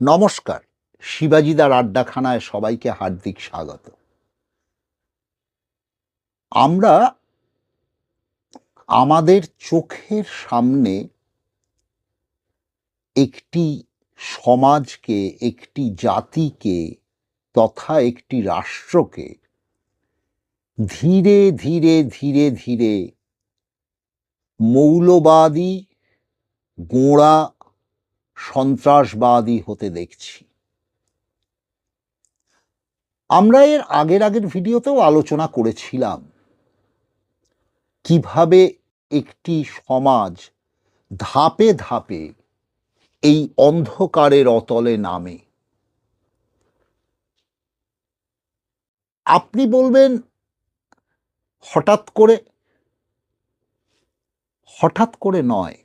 নমস্কার, শিবাজিদার আড্ডাখানায় সবাইকে হার্দিক স্বাগত। আমরা আমাদের চোখের সামনে একটি সমাজকে, একটি জাতিকে তথা একটি রাষ্ট্রকে ধীরে ধীরে ধীরে ধীরে মৌলবাদী, গোঁড়া সন্ত্রাসবাদী হতে দেখছি। আমরা এর আগের আগের ভিডিওতেও আলোচনা করেছিলাম কীভাবে একটি সমাজ ধাপে ধাপে এই অন্ধকারের অতলে নামে। আপনি বলবেন, হঠাৎ করে? হঠাৎ করে নয়।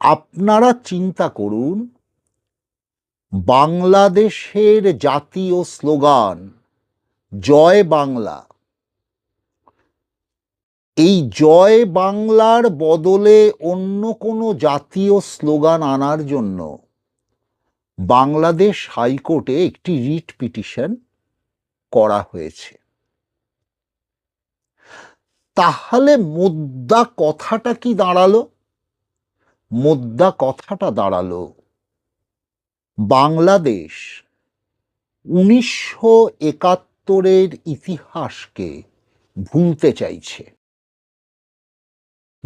আপনারা চিন্তা করুন, বাংলাদেশের জাতীয় স্লোগান, জয় বাংলা। এই জয় বাংলার বদলে অন্য কোনো জাতীয় স্লোগান আনার জন্য বাংলাদেশ হাইকোর্টে একটি রিট পিটিশন করা হয়েছে। তাহলে মুদ্রা কথাটা কি দাঁড়াল? মোদ্দা কথাটা দাঁড়াল। বাংলাদেশ উনিশশো একাত্তরের ইতিহাসকে ভুলতে চাইছে।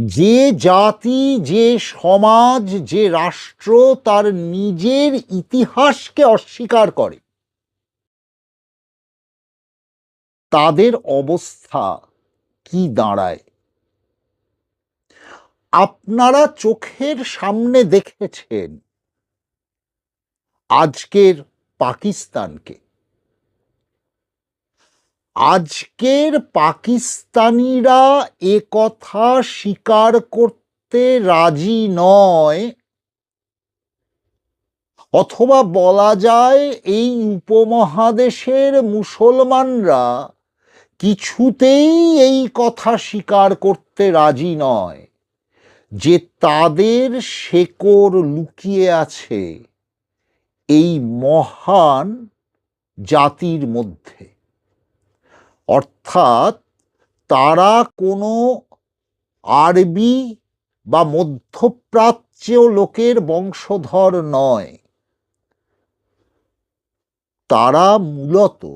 যে জাতি, যে সমাজ, যে রাষ্ট্র তার নিজের ইতিহাসকে অস্বীকার করে। তাদের অবস্থা কি দাঁড়ায়? আপনারা চোখের সামনে দেখেছেন আজকের পাকিস্তানকে। আজকের পাকিস্তানিরা এ কথা স্বীকার করতে রাজি নয়, অথবা বলা যায় এই উপমহাদেশের মুসলমানরা কিছুতেই এই কথা স্বীকার করতে রাজি নয়। যে তাদের শেকড় লুকিয়ে আছে এই মহান জাতির মধ্যে। অর্থাৎ তারা কোনো আরবি বা মধ্যপ্রাচ্যীয় লোকের বংশধর নয়। তারা মূলত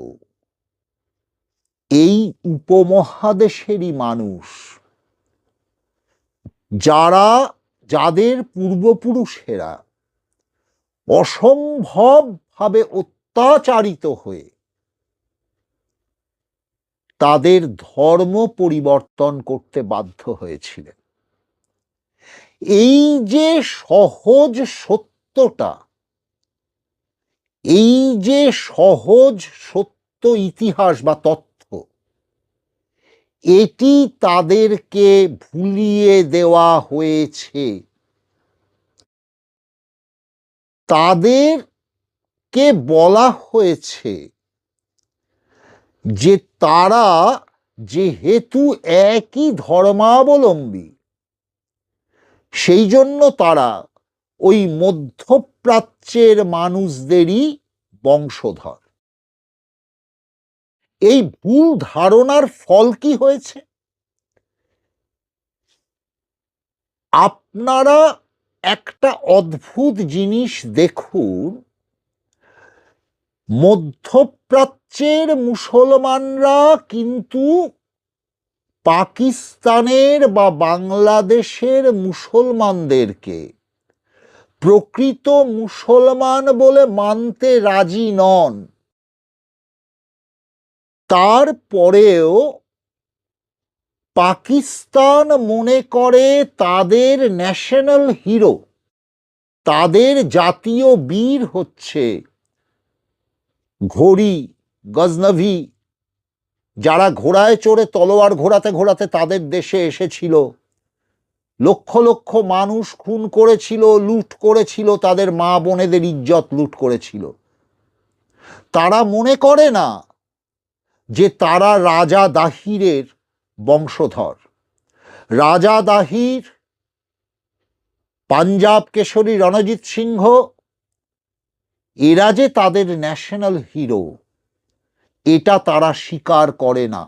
এই উপমহাদেশেরই মানুষ। যারা যাদের পূর্বপুরুষেরা অসম্ভবভাবে অত্যাচারিত হয়ে তাদের ধর্ম পরিবর্তন করতে বাধ্য হয়েছিলেন। এই যে সহজ সত্যটা, এই যে সহজ সত্য ইতিহাস বা তথ্য এটি তাদেরকে ভুলিয়ে দেওয়া হয়েছে। তাদেরকে বলা হয়েছে যে তারা যেহেতু একই ধর্মাবলম্বী সেই জন্য তারা ওই মধ্যপ্রাচ্যের মানুষদেরই বংশধর। এই ভুল ধারণার ফল কি হয়েছে? আপনারা একটা অদ্ভুত জিনিস দেখুন। মধ্যপ্রাচ্যের মুসলমানরা কিন্তু পাকিস্তানের বা বাংলাদেশের মুসলমানদেরকে প্রকৃত মুসলমান বলে মানতে রাজি নন। তারপরেও পাকিস্তান মনে করে তাদের ন্যাশনাল হিরো, তাদের জাতীয় বীর হচ্ছে ঘড়ি, গজনভি, যারা ঘোড়ায় চড়ে তলোয়ার ঘোরাতে ঘোরাতে তাদের দেশে এসেছিল। লক্ষ লক্ষ মানুষ খুন করেছিল, লুট করেছিল, তাদের মা বোনেদের ইজ্জত লুট করেছিল। তারা মনে করে না যে তারা রাজা দাহিরের বংশধর। রাজা দাহির, পাঞ্জাব কেশরী রণজিৎ সিংহ, এরা যে তাদের ন্যাশনাল হিরো, এটা তারা স্বীকার করে না।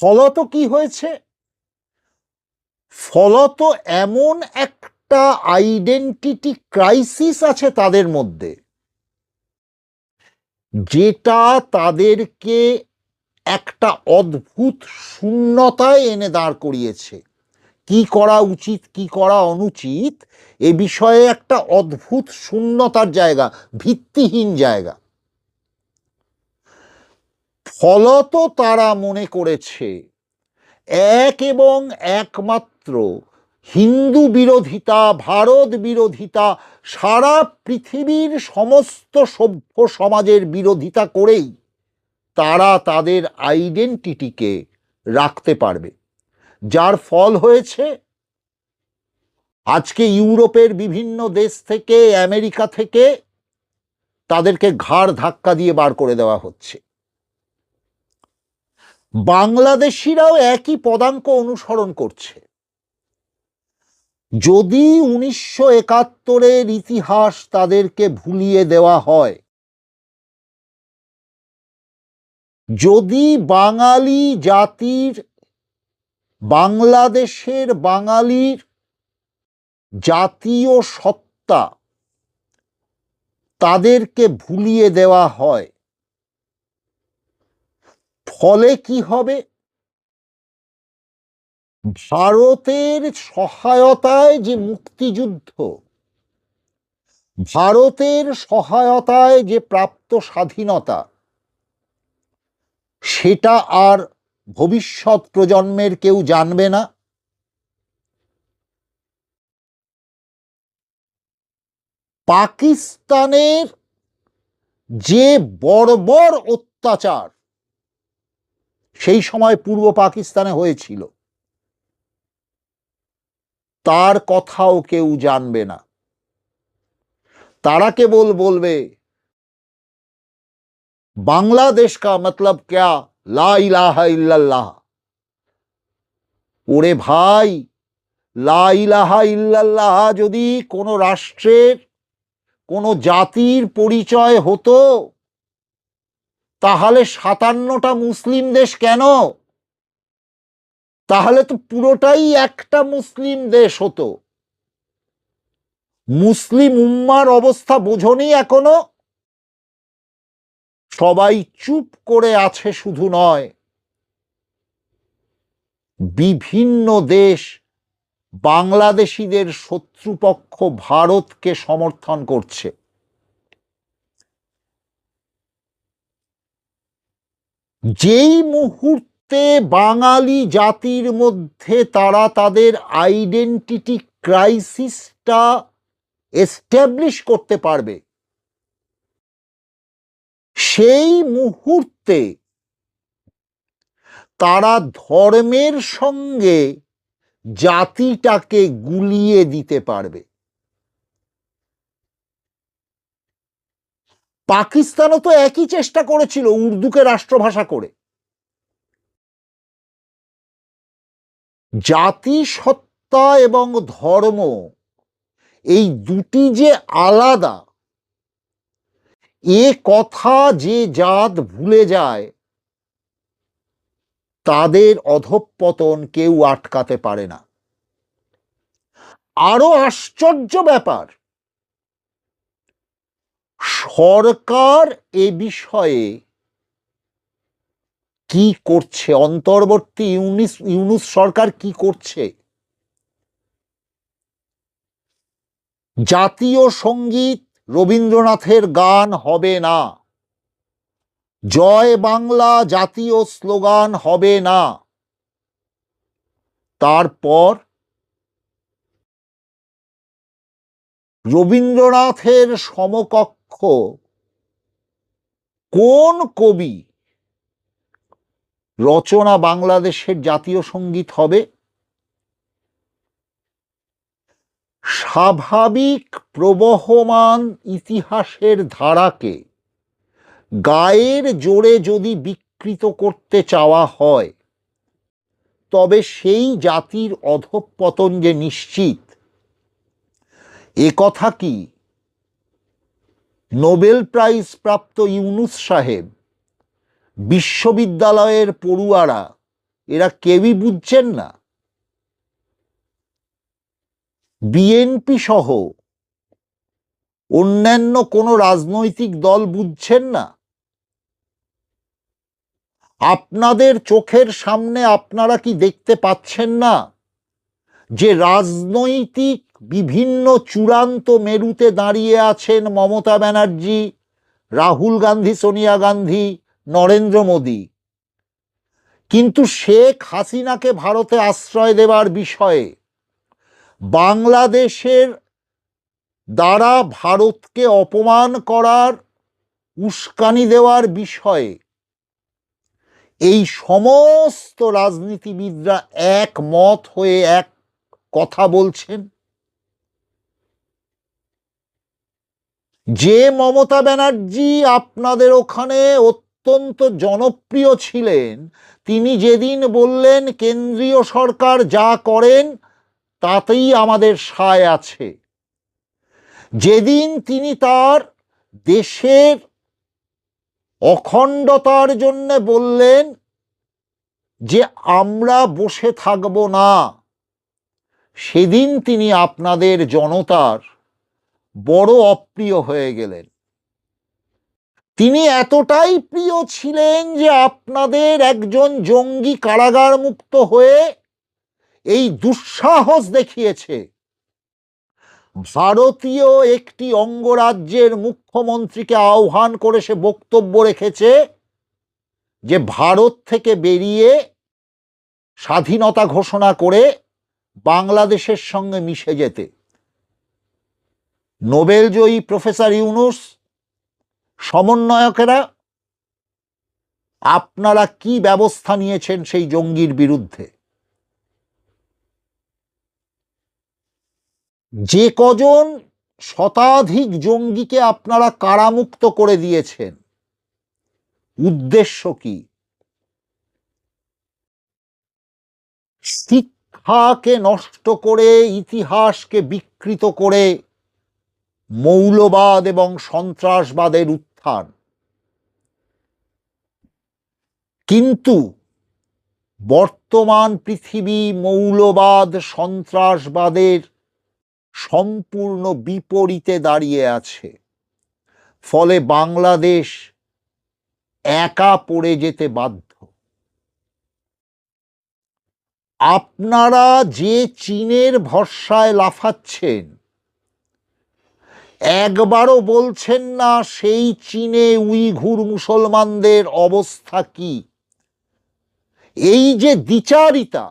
ফলত কি হয়েছে? ফলত এমন একটা আইডেন্টিটি ক্রাইসিস আছে তাদের মধ্যে। যেটা তাদেরকে একটা অদ্ভুত শূন্যতায় এনে দাঁড় করিয়েছে। কি করা উচিত, কি করা অনুচিত, এ বিষয়ে একটা অদ্ভুত শূন্যতার জায়গা, ভিত্তিহীন জায়গা। ফলত তারা মনে করেছে, এক এবং একমাত্র হিন্দু বিরোধিতা, ভারত বিরোধিতা, সারা পৃথিবীর সমস্ত সভ্য সমাজের বিরোধিতা করেই তারা তাদের আইডেন্টিটিকে রাখতে পারবে। যার ফল হয়েছে, আজকে ইউরোপের বিভিন্ন দেশ থেকে, আমেরিকা থেকে তাদেরকে ঘাড় ধাক্কা দিয়ে বার করে দেওয়া হচ্ছে। বাংলাদেশিরাও একই পদাঙ্ক অনুসরণ করছে। যদি উনিশশো একাত্তরের ইতিহাস তাদেরকে ভুলিয়ে দেওয়া হয়, যদি বাঙালি জাতির, বাংলাদেশের বাঙালির জাতীয় সত্তা তাদেরকে ভুলিয়ে দেওয়া হয়, ফলে কি হবে? ভারতের সহায়তায় যে মুক্তিযুদ্ধ, ভারতের সহায়তায় যে প্রাপ্ত স্বাধীনতা, সেটা আর ভবিষ্যৎ প্রজন্মের কেউ জানবে না। পাকিস্তানের যে বর্বর অত্যাচার, সেই সময় পূর্ব পাকিস্তানে হয়েছিল। তার কথাও কেউ জানবে না। তারা কেবল বলবে, বাংলাদেশ কা মতলব ক্যা? লা ইলাহা ওরে ভাই, লা ইলাহা ইল্লাল্লাহ যদি কোনো রাষ্ট্রের, কোনো জাতির পরিচয় হতো, তাহলে সাতান্নটা মুসলিম দেশ কেন? তাহলে তো পুরোটাই একটা মুসলিম দেশ হতো। মুসলিম উম্মার অবস্থা বোঝনি এখনও। সবাই চুপ করে আছে শুধু নয়। বিভিন্ন দেশ বাংলাদেশিদের শত্রুপক্ষ ভারতকে সমর্থন করছে। যেই মুহূর্তে বাঙালি জাতির মধ্যে তারা তাদের আইডেন্টিটি ক্রাইসিসটা এস্টাবলিশ করতে পারবে। সেই মুহূর্তে তারা ধর্মের সঙ্গে জাতিটাকে গুলিয়ে দিতে পারবে। পাকিস্তানও তো একই চেষ্টা করেছিল উর্দুকে রাষ্ট্রভাষা করে। জাতি সত্তা এবং ধর্ম এই দুটি যে আলাদা, এ কথা যে জাত ভুলে যায়, তাদের অধঃপতন কেউ আটকাতে পারে না। আরও আশ্চর্য ব্যাপার, সরকার এ বিষয়ে কি করছে? অন্তর্বর্তী ইউনিস, ইউনুস সরকার কি করছে? জাতীয় সংগীত রবীন্দ্রনাথের গান হবে না। জয় বাংলা জাতীয় স্লোগান হবে না। তারপর রবীন্দ্রনাথের সমকক্ষ কোন কবি রচনা বাংলাদেশের জাতীয় সংগীত হবে। স্বাভাবিক প্রবহমান ইতিহাসের ধারাকে গায়ের জোরে যদি বিকৃত করতে চাওয়া হয়, তবে সেই জাতির অধঃপতন যে নিশ্চিত, এ কথা কি? নোবেল প্রাইজ প্রাপ্ত ইউনুস সাহেব বিশ্ববিদ্যালয়ের পড়ুয়ারা, এরা কেউই বুঝছেন না। বিএনপি সহ অন্যান্য কোনো রাজনৈতিক দল বুঝছেন না। আপনাদের চোখের সামনে আপনারা কি দেখতে পাচ্ছেন না যে রাজনৈতিক বিভিন্ন চূড়ান্ত মেরুতে দাঁড়িয়ে আছেন মমতা ব্যানার্জি, রাহুল গান্ধী, সোনিয়া গান্ধী নরেন্দ্র মোদী। কিন্তু শেখ হাসিনাকে ভারতে আশ্রয় দেওয়ার বিষয়ে বাংলাদেশের দ্বারা ভারতকে অপমান করার উস্কানি দেওয়ার বিষয়ে এই সমস্ত রাজনীতিবিদরা একমত হয়ে এক কথা বলছেন। যে মমতা ব্যানার্জি আপনাদের ওখানে অত্যন্ত জনপ্রিয় ছিলেন। তিনি যেদিন বললেন, কেন্দ্রীয় সরকার যা করেন, তাতেই আমাদের সায় আছে। যেদিন তিনি তার দেশের অখণ্ডতার জন্য বললেন যে, আমরা বসে থাকব না। সেদিন তিনি আপনাদের জনতার বড় অপ্রিয় হয়ে গেলেন। তিনি এতটাই প্রিয় ছিলেন যে আপনাদের একজন জঙ্গি কারাগার মুক্ত হয়ে এই দুঃসাহস দেখিয়েছে। ভারতীয় একটি অঙ্গরাজ্যের মুখ্যমন্ত্রীকে আহ্বান করে সে বক্তব্য রেখেছে যে ভারত থেকে বেরিয়ে স্বাধীনতা ঘোষণা করে বাংলাদেশের সঙ্গে মিশে যেতে। নোবেলজয়ী প্রফেসর ইউনুস সমন্বয়কেরা আপনারা কি ব্যবস্থা নিয়েছেন সেই জঙ্গির বিরুদ্ধে? যে কজন শতাধিক জঙ্গিকে আপনারা কারামুক্ত করে দিয়েছেন, উদ্দেশ্য কি? শিক্ষাকে নষ্ট করে, ইতিহাসকে বিকৃত করে, মৌলবাদ এবং সন্ত্রাসবাদের উত্থান কিন্তু বর্তমান পৃথিবী মৌলবাদ সন্ত্রাসবাদের সম্পূর্ণ বিপরীতে দাঁড়িয়ে আছে। ফলে বাংলাদেশ একা পড়ে যেতে বাধ্য। আপনারা যে চীনের ভরসায় লাফাচ্ছেন একবারও বলছেন না সেই চীনে উইঘুর মুসলমানদের অবস্থা কি? এই যে দ্বিচারিতা,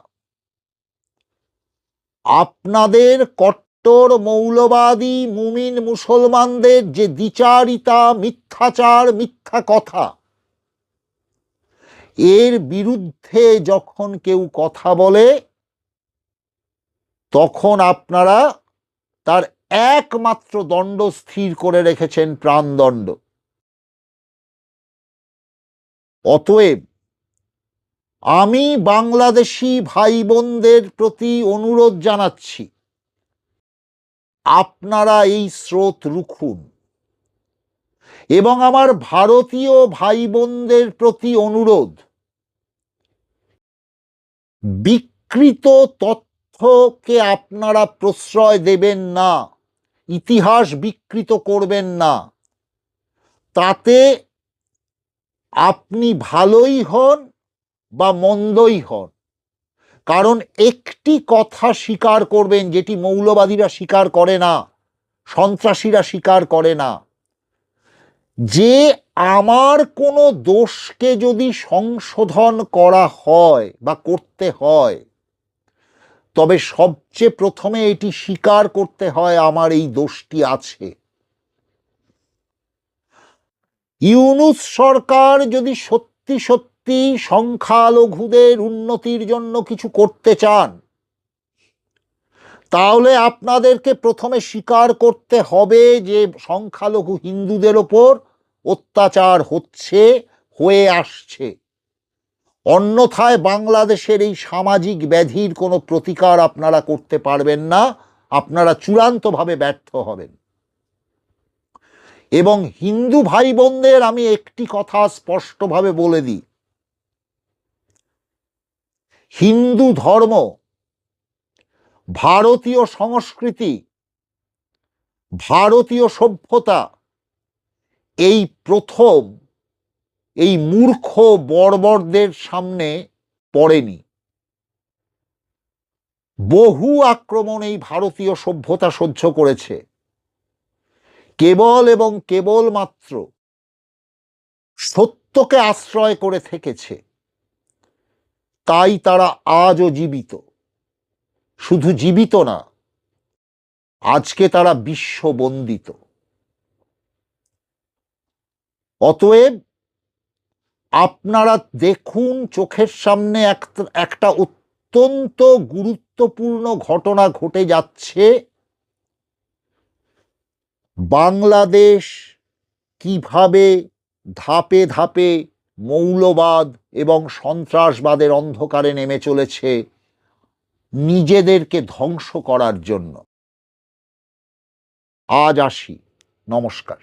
আপনাদের কট্টর মৌলবাদী মুমিন মুসলমানদের যে দ্বিচারিতা, মিথ্যাচার, মিথ্যা কথা, এর বিরুদ্ধে যখন কেউ কথা বলে, তখন আপনারা তার একমাত্র দণ্ড স্থির করে রেখেছেন প্রাণদণ্ড। অতএব আমি বাংলাদেশি ভাই বোনদের প্রতি অনুরোধ জানাচ্ছি, আপনারা এই স্রোত রুখুন এবং আমার ভারতীয় ভাই বোনদের প্রতি অনুরোধ, বিকৃত তথ্যকে আপনারা প্রশ্রয় দেবেন না। ইতিহাস বিকৃত করবেন না। তাতে আপনি ভালোই হন বা মন্দই হন। কারণ একটি কথা স্বীকার করবেন যেটি মৌলবাদীরা স্বীকার করে না, সন্ত্রাসীরা স্বীকার করে না। যে আমার কোনো দোষকে যদি সংশোধন করা হয় বা করতে হয় তবে সবচেয়ে প্রথমে এটি স্বীকার করতে হয় আমার এই দোষটি আছে। ইউনুস সরকার যদি সত্যি সত্যি সংখ্যালঘুদের উন্নতির জন্য কিছু করতে চান, তাহলে আপনাদেরকে প্রথমে স্বীকার করতে হবে যে সংখ্যালঘু হিন্দুদের ওপর অত্যাচার হচ্ছে, হয়ে আসছে। অন্যথায় বাংলাদেশের এই সামাজিক ব্যাধির কোনো প্রতিকার আপনারা করতে পারবেন না, আপনারা চূড়ান্তভাবে ব্যর্থ হবেন। এবং হিন্দু ভাই বোনদের আমি একটি কথা স্পষ্টভাবে বলে দিই। হিন্দু ধর্ম, ভারতীয় সংস্কৃতি, ভারতীয় সভ্যতা, এই প্রথম এই মূর্খ বর্বরদের সামনে পড়েনি। বহু আক্রমণ এই ভারতীয় সভ্যতা সহ্য করেছে। কেবল এবং কেবলমাত্র সত্যকে আশ্রয় করে থেকেছে। তাই তারা আজও জীবিত। শুধু জীবিত না, আজকে তারা বিশ্ববন্দিত। অতএব আপনারা দেখুন চোখের সামনে এক- একটা অত্যন্ত গুরুত্বপূর্ণ ঘটনা ঘটে যাচ্ছে। বাংলাদেশ কীভাবে ধাপে ধাপে মৌলবাদ এবং সন্ত্রাসবাদের অন্ধকারে নেমে চলেছে নিজেদেরকে ধ্বংস করার জন্য। আজ আসি। নমস্কার।